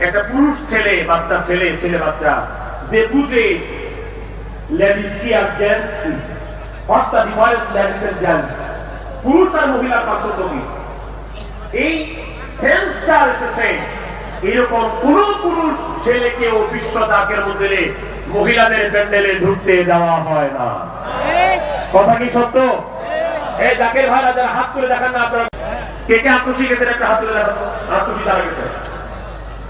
একটা পুরুষ ছেলে বাচ্চা ছেলে ছেলে বাচ্চা যে বুঝে পুরুষ আর পার্থক্য এই এসেছে এরকম কোন পুরুষ ছেলেকেও বিশ্ব দাগের মধ্যে মহিলাদের প্যান্ডেলে ঢুকতে দেওয়া হয় না। কথা কি সত্য? এই ডাকের হাত তুলে দেখান না আপনারা। কে কে গেছেন? একটা হাত তুলে দেখান। আত্মসী তারা গেছে ও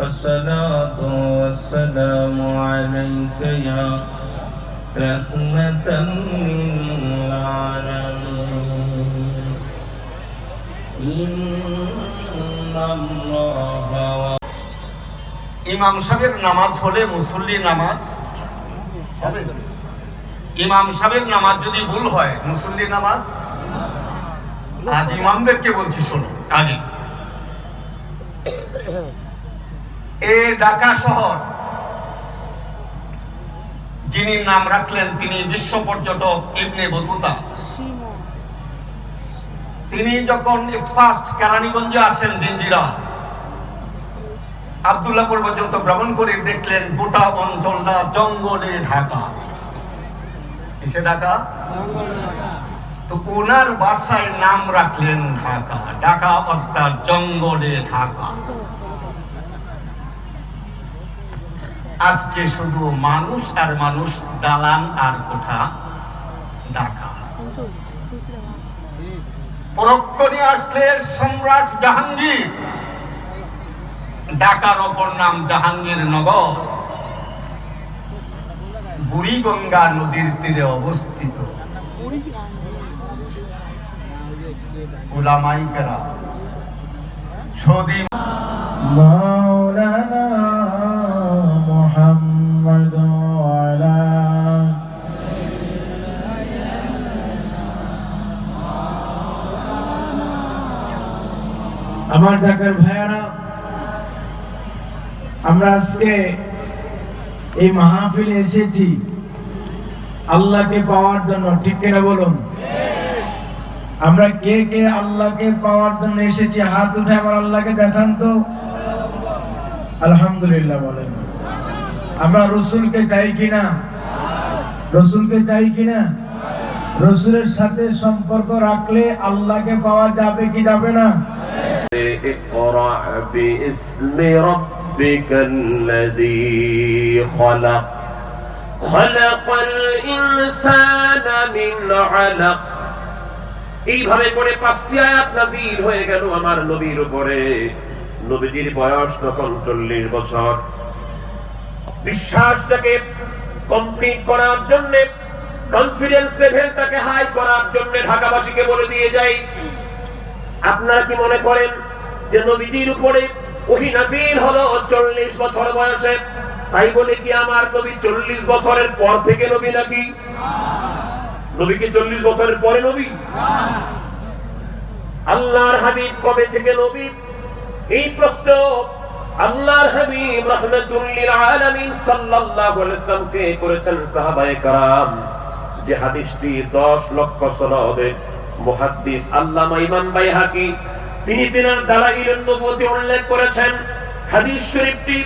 الصلاة والسلام عليك يا رحمة للعالمين إن الله ইমাম সাহেবের নামাজ হলে মুসল্লি নামাজ হবে ইমাম সাহেবের নামাজ যদি ভুল হয় মুসল্লি নামাজ আজ ইমামদেরকে বলছি শোনো আগে এ ঢাকা শহর। যিনি নাম রাখলেন তিনি বিশ্ব পর্যটক ইবনে বতুতা। তিনি যখন ফার্স্ট কেরানীগঞ্জে আসেন জিঞ্জিরা আবদুল্লাপুর পর্যন্ত ভ্রমণ করে দেখলেন গোটা অঞ্চলটা জঙ্গলে ঢাকা। কিসে ঢাকা? তো ওনার বাসায় নাম রাখলেন ঢাকা। ঢাকা অর্থাৎ জঙ্গলে ঢাকা। আজকে শুধু মানুষ আর মানুষ, দালান আর কোঠা, ঢাকা। পরক্ষণে আসলে সম্রাট জাহাঙ্গীর, ঢাকার ওপর নাম জাহাঙ্গীর নগর। বুড়িগঙ্গা নদীর তীরে অবস্থিত। ওলামাইকেরা, সদী মা আমার ঢাকার ভাইয়ারা, আমরা আজকে এই মাহফিলে এসেছি। আল্লাহকে পাওয়ার জন্য, ঠিক কিনা বলুন? আমরা কে কে আল্লাহকে পাওয়ার জন্য এসেছি? হাত উঠে আমার আল্লাহকে দেখান তো। আলহামদুলিল্লাহ বলেন। আমরা রসুলকে চাই কিনা? রসুলকে চাই কিনা? রসুলের সাথে সম্পর্ক রাখলে আল্লাহকে পাওয়া যাবে কি যাবে না? اقرأ باسم ربك الذي خلق خلق الإنسان من علق এইভাবে করে পাঁচটি আয়াত নাজিল হয়ে গেল আমার নবীর উপরে নবীজির বয়স তখন চল্লিশ বছর বিশ্বাসটাকে কমপ্লিট করার জন্য কনফিডেন্স লেভেলটাকে হাই করার জন্য ঢাকাবাসীকে বলে দিয়ে যাই আপনারা কি মনে করেন যে নবীজির উপরে ওহি নাজিল হলো চল্লিশ বছর বয়সে তাই বলে কি আমার নবী চল্লিশ বছরের পর থেকে নবী নাকি নবী কি চল্লিশ বছরের পরে নবী আল্লাহর হাবিব কবে থেকে নবী এই প্রশ্ন আল্লাহর হাবিব রহমতুল্লিল আলামিন সাল্লাল্লাহু আলাইহি ওয়াসাল্লামকে করেছেন সাহাবায়ে کرام যে হাদিসটি 10 লক্ষ সনদে মুহাদ্দিস আল্লামা ইমাম বাইহাকি, তিনি তিনার দালাইলুন নবুয়তি উল্লেখ করেছেন, হাদিস শরীফটি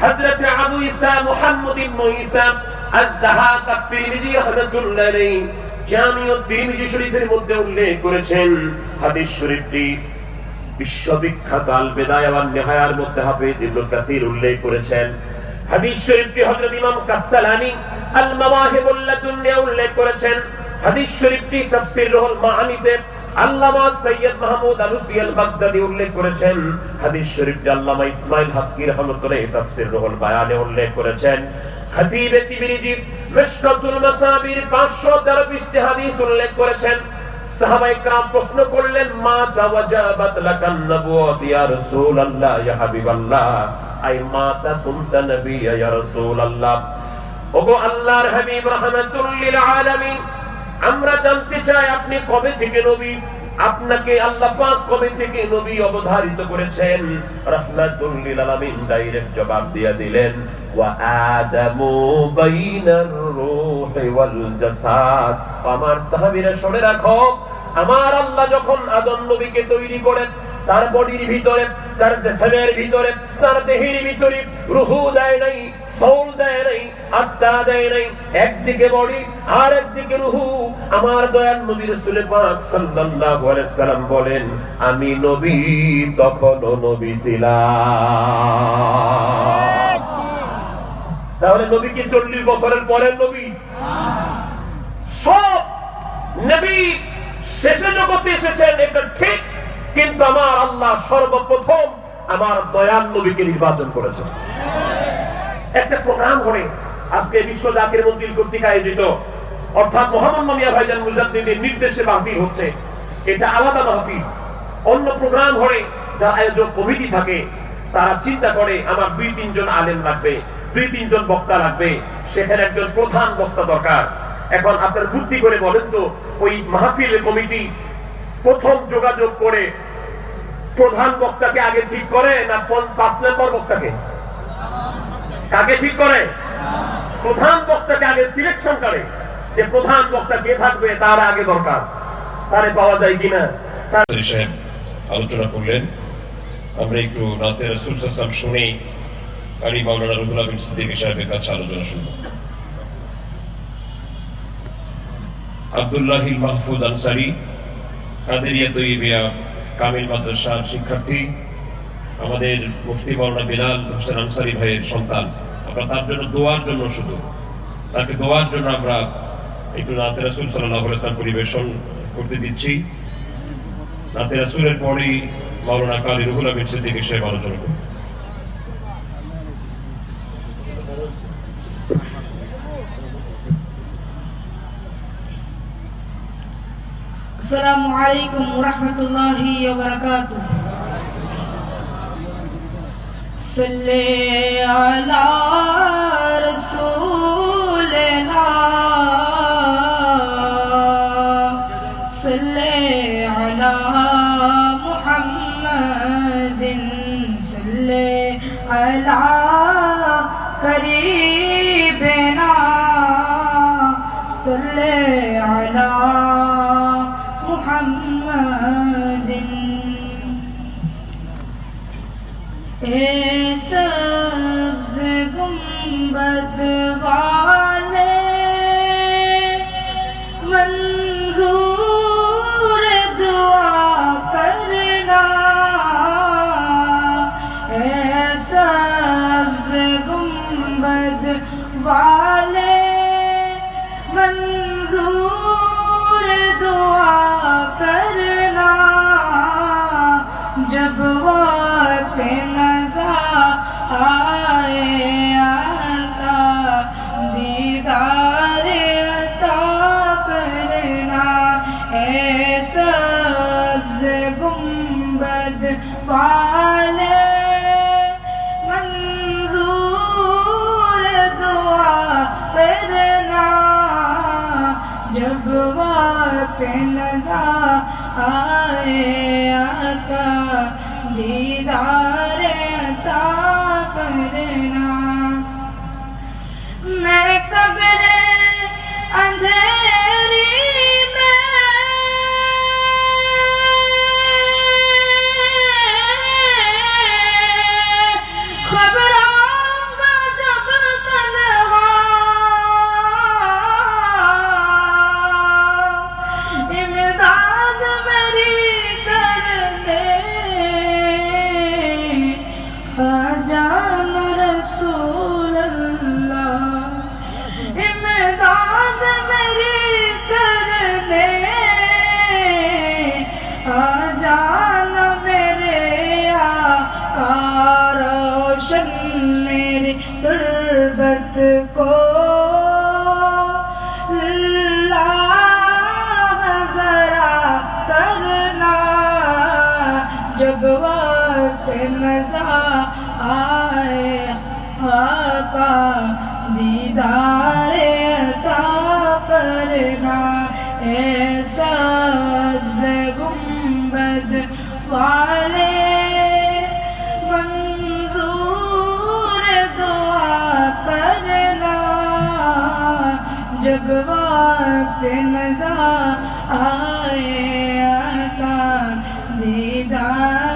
হযরত আবু ঈসা মুহাম্মদ ইবনে ঈসা আদ-দাহাক আত-তিরমিজি রাহমাতুল্লাহ আলাইহি জামিউত তিরমিজি শরীফের মধ্যে উল্লেখ করেছেন, হাদিস শরীফটি বিশ্ববিখ্যাত আল বেদায়া ওয়ান নিহায়ার মধ্যে হাফেজ ইবনে কাসির উল্লেখ করেছেন। হাদিস শরীফটি হযরত ইমাম কাসসালানি আল মাওয়াহিবুল লাদুন্নিয়া উল্লেখ করেছেন। হাদিস শরীফটি তাফসীর রুহুল মাআনিতে Allama Syed Mahmud Alusi al Baghdadi উল্লেখ করেছেন হাদিস শরীফটি আল্লামা ইসমাইল হাক্কি রাহমাতুল্লাহ তাফসীর রুহুল বায়ানে উল্লেখ করেছেন খতিব তিবরিজি মিশকাতুল মাসাবির 513 পৃষ্ঠা হাদিস উল্লেখ করেছেন সাহাবায়ে کرام প্রশ্ন করলেন মা তাওয়াজাবাত লাকান নবুওয়াত ইয়া রাসূলুল্লাহ ইয়া হাবিবাল্লাহ আই মা তা কুনতা নবী ইয়া রাসূলুল্লাহ ওগো আল্লাহর হাবিব রাহমাতুল লিল আলামিন আমরা জানতে চাই আপনি কবে থেকে নবী? আপনাকে আল্লাহ পাক কবে থেকে নবী অবধারিত করেছেন? রাহমাতুল লিল আলামিন ডাইরেক্ট জবাব দিয়ে দিলেন, ওয়া আদামু বাইনার রূহি ওয়াল জাসাদ। আমার সাহাবীরা শুনে রাখো, আমার আল্লাহ যখন আদম নবীকে তৈরি করেন তার বডির ভিতরে, তার দেহের ভিতরে, তার দেহের ভিতরে রুহু দেয় নাই সোল দেয় নাই, আত্মা দেয় নাই। একদিকে বডি আর একদিকে রুহু। আমার দয়াল নবী রাসূল পাক সাল্লাল্লাহু আলাইহি সাল্লাম বলেন, আমি নবী, তখনও নবী ছিলাম। তাহলে নবী কি চল্লিশ বছরের পরের নবী? সব নবী শেষে জগতে এসেছেন, এটা ঠিক কিন্তু আমার আল্লাহ সর্বপ্রথম আমার দয়াল নবীকে নির্বাচন করেছেন। একটা প্রোগ্রাম করে আজকে বিশ্ব জাতির মন্দির কর্তৃক আয়োজিত। অর্থাৎ মোহাম্মদ মামিয়া ভাইজান মুজাদ্দিনের নির্দেশে মাহফিল হচ্ছে। এটা আলাদা মাহফিল। অন্য প্রোগ্রাম করে যারা আয়োজক কমিটি থাকে, তারা চিন্তা করে আমার দুই, তিনজন আলেম লাগবে, দুই, তিনজন বক্তা লাগবে। সেখানে একজন প্রধান বক্তা দরকার। এখন আপনার বুদ্ধি করে বলেন তো, ওই মাহফিল কমিটি প্রথম যোগাযোগ করে প্রধান বক্তাকে আগে ঠিক করে না পাঁচ নম্বর বক্তাকে? কাকে ঠিক করে? প্রধান বক্তাকে আগে সিলেকশন করে যে প্রধান বক্তা কে থাকবে তার আগে দরকার। তারে পাওয়া যায় কিনা? আলোচনা করলেন। আমরা একটু রাতে সাল্লাম শুনেই মাওলানা রুহুল সাহেবের কাছে আলোচনা শুনব। আব্দুল্লাহিল মাহফুজ আনসারি কামিল মাদ্রাসার শিক্ষার্থী, আমাদের মুফতি বিলাল হোসেন আনসারি ভাইয়ের সন্তান। আমরা তার জন্য দোয়ার জন্য শুধু, তাকে দোয়ার জন্য আমরা একটু রাতে রাসুল পরিবেশন করতে দিচ্ছি। রাতে রাসুলের পরই মাওলানা কালী রুহুল আমির সিদ্দিকী সাহেব আলোচনা করবেন। السلام علیکم ورحمۃ اللہ وبرکاتہ صلی علی رسول اللہ صلی علی محمد. صلی علی قریبنا صلی علی Amen. ਦੀਦਾਰ ਤਾ ਕਰਨਾ। ਮੈਂ ਕਬਰ ਅੰਧੇ وطن میری غربت کو اللہ ذرا کرنا۔ جب وقت مزہ آئے آقا دیدار عطا کرنا۔ اے سبز گمبد وائے जब वक्त नजा आए आका दीदार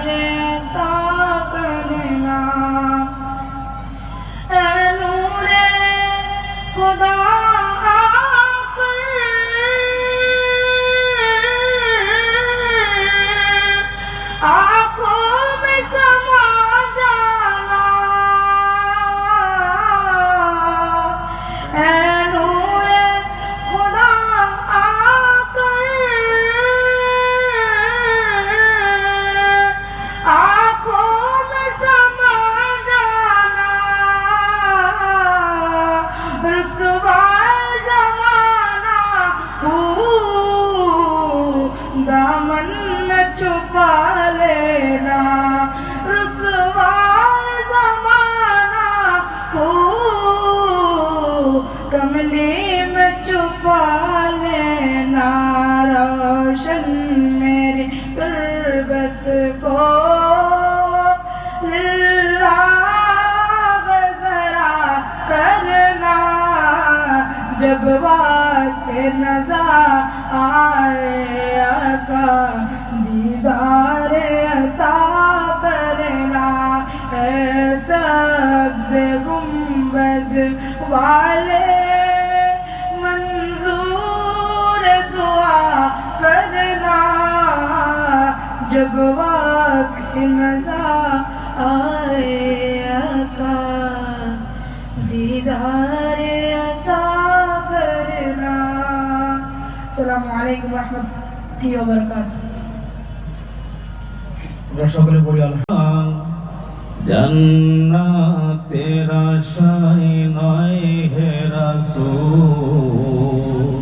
والے منظور دعا کرنا جب وقت نزا آئے عطا دیدار عطا کرنا۔ السلام علیکم ورحمت اللہ وبرکاتہ۔ সকলে পড়ি আল্লাহ রাসূল।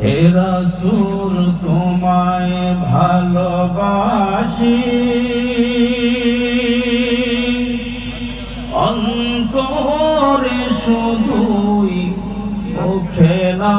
হে রাসূল তোমায় ভালোবাসি। অন্তরে শুধুই মুখে না